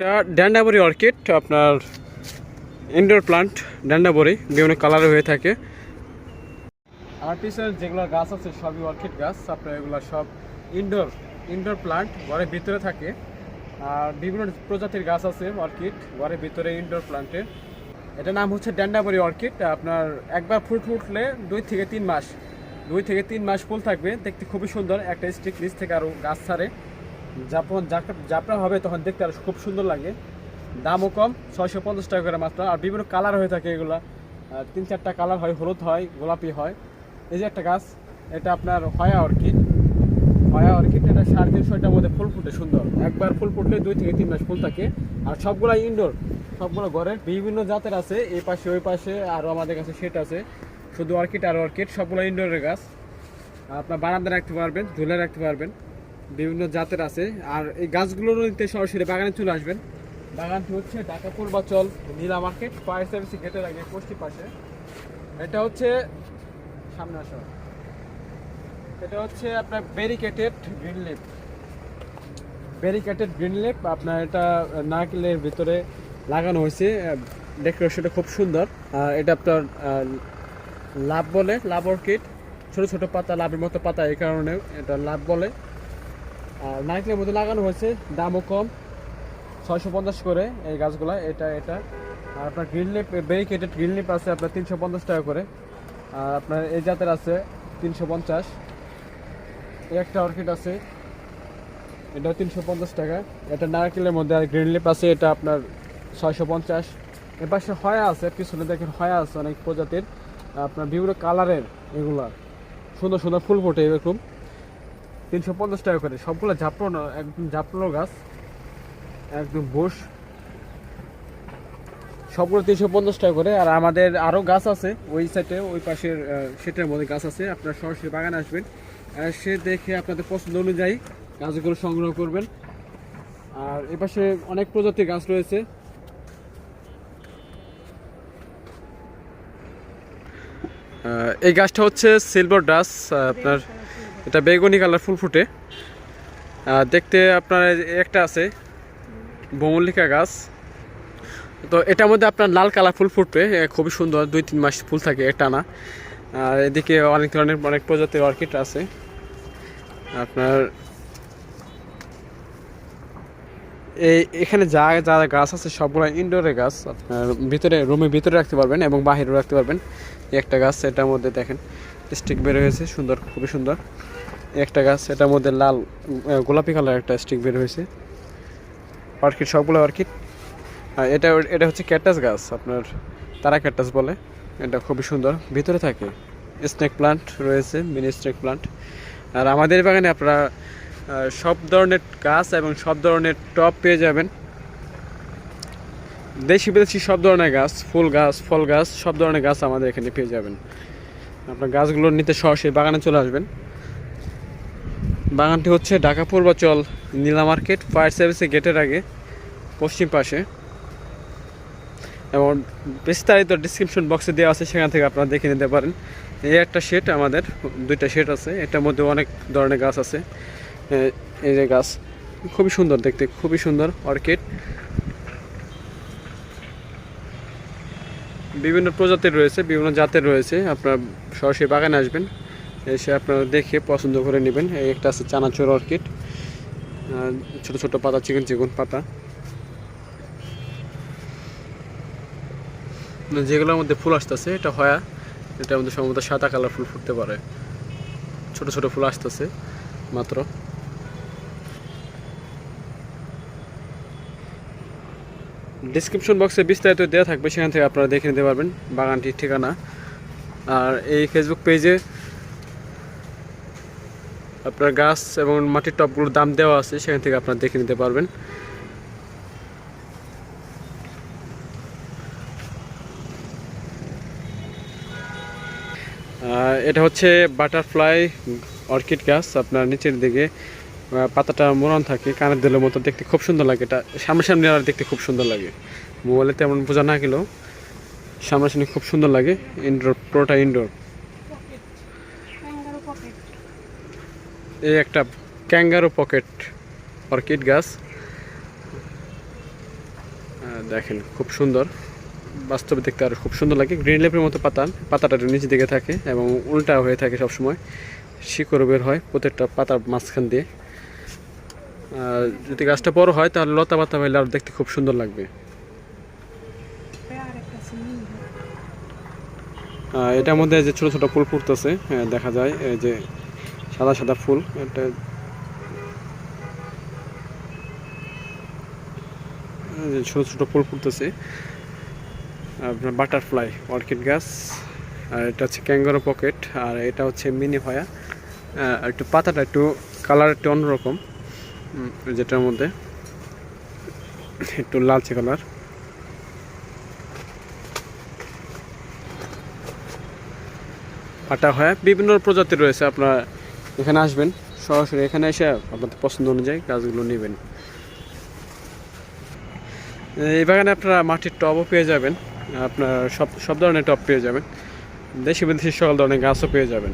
এটা ড্যান্ডাবরি অর্কিড, আপনার ইনডোর প্লান্ট ড্যান্ডাবরি, বিভিন্ন কালারে হয়ে থাকে। পিছনে যেগুলো গাছ আছে, সবই অর্কিড গাছ। আপনার এগুলো সব ইনডোর ইনডোর প্লান্ট ঘরের ভিতরে থাকে। আর বিভিন্ন প্রজাতির গাছ আছে অর্কিড, ঘরের ভিতরে ইনডোর প্লান্টের এটার নাম হচ্ছে ড্যান্ডাবরি অর্কিড। আপনার একবার ফুল ফুটলে দুই থেকে তিন মাস, দুই থেকে তিন মাস ফুল থাকবে। দেখতে খুবই সুন্দর, একটা স্টিক নিচ থেকে আরও গাছ ছাড়ে। যখন জাপড়া হবে তখন দেখতে আর খুব সুন্দর লাগে। দামও কম, ছয়শো পঞ্চাশ টাকা করে মাত্র। আর বিভিন্ন কালার হয়ে থাকে এগুলা। তিন চারটা কালার হয়, হলুদ হয়, গোলাপি হয়। এই যে একটা গাছ, এটা আপনার হয়া অর্কিড। হয়া অর্কিড, এটা সাড়ে তিনশোটার মধ্যে ফুল ফুটে সুন্দর। একবার ফুল ফুটলে দুই থেকে তিন মাস ফুল থাকে। আর সবগুলা ইনডোর সবগুলো ঘরের বিভিন্ন জাতের আছে, এই পাশে, ওই পাশে আরও আমাদের কাছে সেট আছে। শুধু অর্কিড আর অর্কিড, সবগুলো ইনডোরের গাছ। আপনার বারান্দা রাখতে পারবেন, ঝুলে রাখতে পারবেন। বিভিন্ন জাতের আছে। আর এই গাছগুলো নিতে সরাসরি বাগানে চলে আসবেন। বাগানটি হচ্ছে Dhaka Purbachal Nila market, fire service গেটের আগে পশ্চিম পাশে। এটা হচ্ছে সামনে আসো। এটা হচ্ছে আপনার ব্যারিকেটেড গ্রিন লেপ ব্যারিকেটেড গ্রিন লেপ আপনার এটা নারকেলের ভিতরে লাগানো হয়েছে। ডেকোরেশনটা খুব সুন্দর। এটা আপনার লাভ বলে, লাভ অর্কিড। ছোট ছোট পাতা, লাভের মতো পাতা এই কারণে এটা লাভ বলে। আর নারকেলের মধ্যে লাগানো হয়েছে, দামও কম, ছয়শো পঞ্চাশ করে এই গাছগুলা, এটা এটা। আর আপনার গ্রিন লিপ ব্যারিকেটেড গ্রিন লিপ আছে আপনার তিনশো পঞ্চাশ টাকা করে। আর আপনার এই জাতের আছে তিনশো পঞ্চাশ। একটা অর্কিড আছে এটা তিনশো পঞ্চাশ টাকা। এটা নারকেলের মধ্যে আর গ্রিন লিপ আছে, এটা আপনার ছয়শো পঞ্চাশ। এর পাশে হয়া আছে, পিছনে দেখেন হয়া আছে অনেক প্রজাতির। আপনার বিভিন্ন কালারের এগুলা। সুন্দর সুন্দর ফুল ফোটে এরকম। তিনশো পঞ্চাশ টাকা করে। সবগুলো ঝাপড়ানো, একদম ঝাপড়ানো গাছ, একদম বোস সবগুলো তিনশো পঞ্চাশ টাকা করে। আর আমাদের আরও গাছ আছে, ওই সাইডে ওই পাশের সেটার মধ্যে গাছ আছে। আপনার সরাসরি বাগানে আসবেন। সে দেখে আপনাদের পছন্দ অনুযায়ী গাছগুলো সংগ্রহ করবেন। আর এ পাশে অনেক প্রজাতির গাছ রয়েছে। এই গাছটা হচ্ছে সিলভার ডাস আপনার এটা বেগুনি কালার, ফুল ফুটে। দেখতে আপনার একটা আছে বমল্লিকা গাছ। তো এটার মধ্যে আপনার লাল কালার ফুল ফুটবে খুবই সুন্দর, দুই তিন মাস ফুল থাকে টানা। আর এদিকে অনেক ধরনের, অনেক প্রজাতির অর্কিড আছে। আপনার এই এখানে যা যা গাছ আছে, সবগুলো ইনডোরের গাছ। আপনার ভিতরে রুমের ভিতরে রাখতে পারবেন এবং বাহিরেও রাখতে পারবেন। একটা গাছ, এটার মধ্যে দেখেন। স্টিক বের হয়েছে, সুন্দর, খুবই সুন্দর। একটা গাছ, এটার মধ্যে লাল গোলাপি কালার একটা স্টিক বের হয়েছে। অর্কিড, সবগুলো অর্কিড। আর এটা এটা হচ্ছে ক্যাটাস গাছ, আপনার তারা ক্যাটাস বলে। এটা খুবই সুন্দর। ভিতরে থাকে স্নেক প্লান্ট রয়েছে মিনি স্নেক প্লান্ট আর আমাদের বাগানে আপনারা সব ধরনের গাছ এবং সব ধরনের টপ পেয়ে যাবেন। দেশি বিদেশি সব ধরনের গাছ, ফুল গাছ, ফল গাছ, সব ধরনের গাছ আমাদের এখানে পেয়ে যাবেন। আপনার গাছগুলো নিতে সরাসরি বাগানে চলে আসবেন। বাগানটি হচ্ছে ঢাকা পূর্বাচল নীলা মার্কেট ফায়ার সার্ভিসের গেটের আগে, পশ্চিম পাশে। এবং বিস্তারিত ডিসক্রিপশন বক্সে দেওয়া আছে, সেখান থেকে আপনারা দেখে নিতে পারেন। এই একটা শেড আমাদের, দুইটা শেড আছে, এটার মধ্যে অনেক ধরনের গাছ আছে। এই যে গাছ, খুবই সুন্দর দেখতে, খুবই সুন্দর অর্কিড বিভিন্ন প্রজাতির রয়েছে, বিভিন্ন জাতের রয়েছে। আপনার সরাসরি বাগানে আসবেন, এসে আপনারা দেখে পছন্দ করে নেবেন। এই একটা আছে চানাচুর অর্কিড ছোট ছোট পাতা, চিকন চিকন পাতা। যেগুলোর মধ্যে ফুল আসতেছে, এটা হয়া এটার মধ্যে সম্ভবত সাদা কালার ফুল ফুটতে পারে। ছোট ছোট ফুল আসতেছে, মাত্র। ডিসক্রিপশন বক্সে বিস্তারিত দেওয়া থাকবে, সেখান থেকে আপনারা দেখে নিতে পারবেন বাগানটির ঠিকানা। আর এই ফেসবুক পেজে আপনার গাছ এবং মাটির টপগুলোর দাম দেওয়া আছে, সেখান থেকে আপনারা দেখে নিতে পারবেন। এটা হচ্ছে বাটারফ্লাই অর্কিড গাছ, আপনার নিচের দিকে পাতাটা মোড়ান থাকে কানের দিলের মতো দেখতে খুব সুন্দর লাগে। এটা সামনাসামনি আর দেখতে খুব সুন্দর লাগে। মোবাইলে তেমন বোঝা না গেলেও সামনাসামনি খুব সুন্দর লাগে। ইনডোর পুরোটা ইনডোর এই একটা ক্যাঙ্গারো পকেট অর্কিড গাছ দেখেন খুব সুন্দর। বাস্তবে দেখতে আর খুব সুন্দর লাগে। গ্রিন লেপের মতো পাতা পাতাটা নিচে দিকে থাকে এবং উল্টা হয়ে থাকে সবসময়। শিকড় বের হয় প্রত্যেকটা পাতার মাঝখান দিয়ে। যদি গাছটা বড় হয় তাহলে লতা পাতা পাইলে আর দেখতে খুব সুন্দর লাগবে। এটার মধ্যে যে ছোট ছোট ফুল ফুটতেছে হ্যাঁ, দেখা যায় এই যে সাদা সাদা ফুল এটা ছোট ছোট ফুল ফুটতেছে। আপনার বাটারফ্লাই অর্কিড গাছ আর এটা হচ্ছে ক্যাঙ্গারো পকেট আর এটা হচ্ছে মিনি আহ, একটু পাতাটা একটু কালার একটু অন্যরকম। যেটার মধ্যে একটু লালচে কালার। পাটা হয় বিভিন্ন প্রজাতির রয়েছে, আপনারা এখানে আসবেন, সরাসরি এখানে এসে আপনাদের পছন্দ অনুযায়ী গাছগুলো নেবেন। এই বাগানে আপনারা মাটির টবও পেয়ে যাবেন, আপনার সব সব ধরনের টব পেয়ে যাবেন, দেশি বিদেশি সকল ধরনের গাছও পেয়ে যাবেন।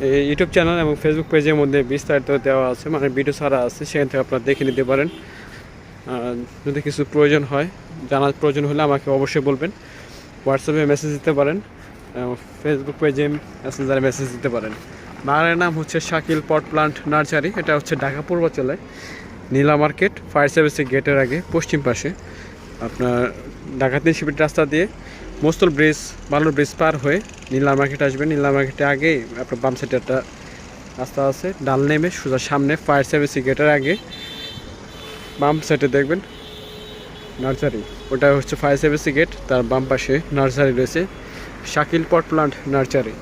ইউটিউব চ্যানেল এবং ফেসবুক পেজের মধ্যে বিস্তারিত দেওয়া আছে মানে ভিডিও ছাড়া আছে, সেখান থেকে আপনারা দেখে নিতে পারেন। যদি কিছু প্রয়োজন হয়, জানার প্রয়োজন হলে আমাকে অবশ্যই বলবেন। হোয়াটসঅ্যাপে মেসেজ দিতে পারেন ফেসবুক পেজে মেসেঞ্জারে মেসেজ দিতে পারেন। বাগানের নাম হচ্ছে শাকিল পট প্লান্ট নার্সারি এটা হচ্ছে ঢাকা পূর্বাঞ্চলে নীলা মার্কেট ফায়ার সার্ভিসের গেটের আগে, পশ্চিম পাশে। আপনার ঢাকা তিন শিবির রাস্তা দিয়ে মোস্তল ব্রিজ, বালুর ব্রিজ পার হয়ে নীলা মার্কেটে আসবেন। নীলা মার্কেটে আগে আপনার বাম সাইডে একটা রাস্তা আছে, ডাল নেমে সোজা সামনে ফায়ার সার্ভিস গেটের আগে। বাম সাইডে দেখবেন নার্সারি, ওটা হচ্ছে ফায়ার সার্ভিস গেট তার বাম পাশে নার্সারি রয়েছে, শাকিল পট প্লান্ট নার্সারি।